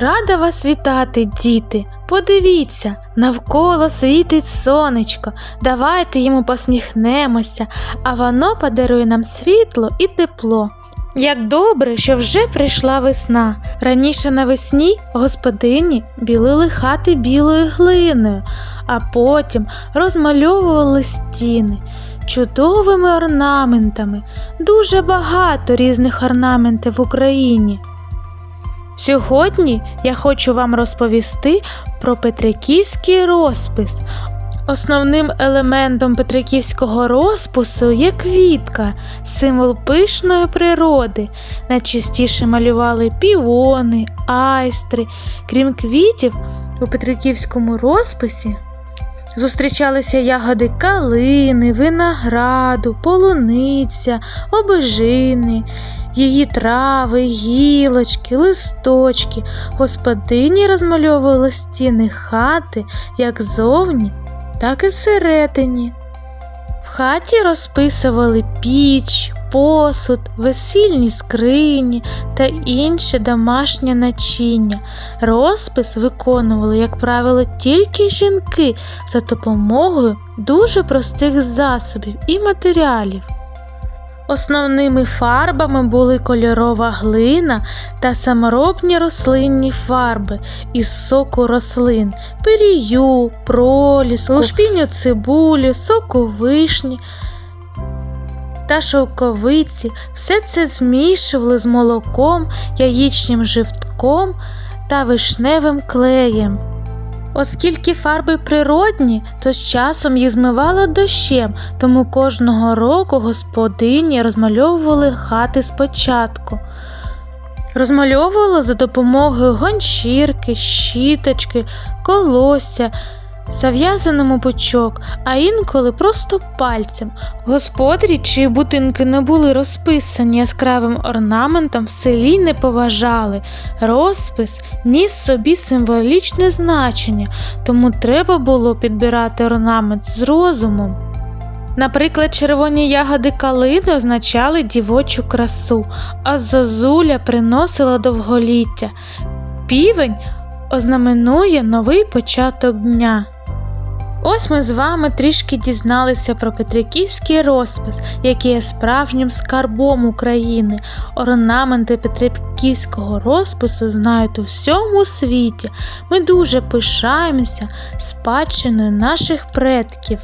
Рада вас вітати, діти. Подивіться, навколо світить сонечко. Давайте йому посміхнемося, а воно подарує нам світло і тепло. Як добре, що вже прийшла весна. Раніше навесні господині білили хати білою глиною, а потім розмальовували стіни чудовими орнаментами. Дуже багато різних орнаментів в Україні. Сьогодні я хочу вам розповісти про Петриківський розпис. Основним елементом Петриківського розпису є квітка, символ пишної природи. Найчастіше малювали півони, айстри. Крім квітів, у Петриківському розписі зустрічалися ягоди калини, винограду, полуниця, обижини, її трави, гілочки, листочки. Господині розмальовували стіни хати як зовні, так і всередині. В хаті розписували піч, посуд, весільні скрині та інше домашнє начиння. Розпис виконували, як правило, тільки жінки за допомогою дуже простих засобів і матеріалів. Основними фарбами були кольорова глина та саморобні рослинні фарби із соку рослин, пирію, проліску, лушпіню цибулі, соку вишні та шовковиці. Все це змішували з молоком, яєчним живтком та вишневим клеєм. Оскільки фарби природні, то з часом їх змивало дощем, тому кожного року господині розмальовували хати спочатку. Розмальовували за допомогою гончірки, щіточки, колосся, зав'язаному пучок, а інколи просто пальцем. Господарі, чиї будинки не були розписані яскравим орнаментом, в селі не поважали. Розпис ніс собі символічне значення, тому треба було підбирати орнамент з розумом. Наприклад, червоні ягоди калини означали дівочу красу, а зозуля приносила довголіття. Півень ознаменує новий початок дня. Ось ми з вами трішки дізналися про Петриківський розпис, який є справжнім скарбом України. Орнаменти Петриківського розпису знають у всьому світі. Ми дуже пишаємося спадщиною наших предків.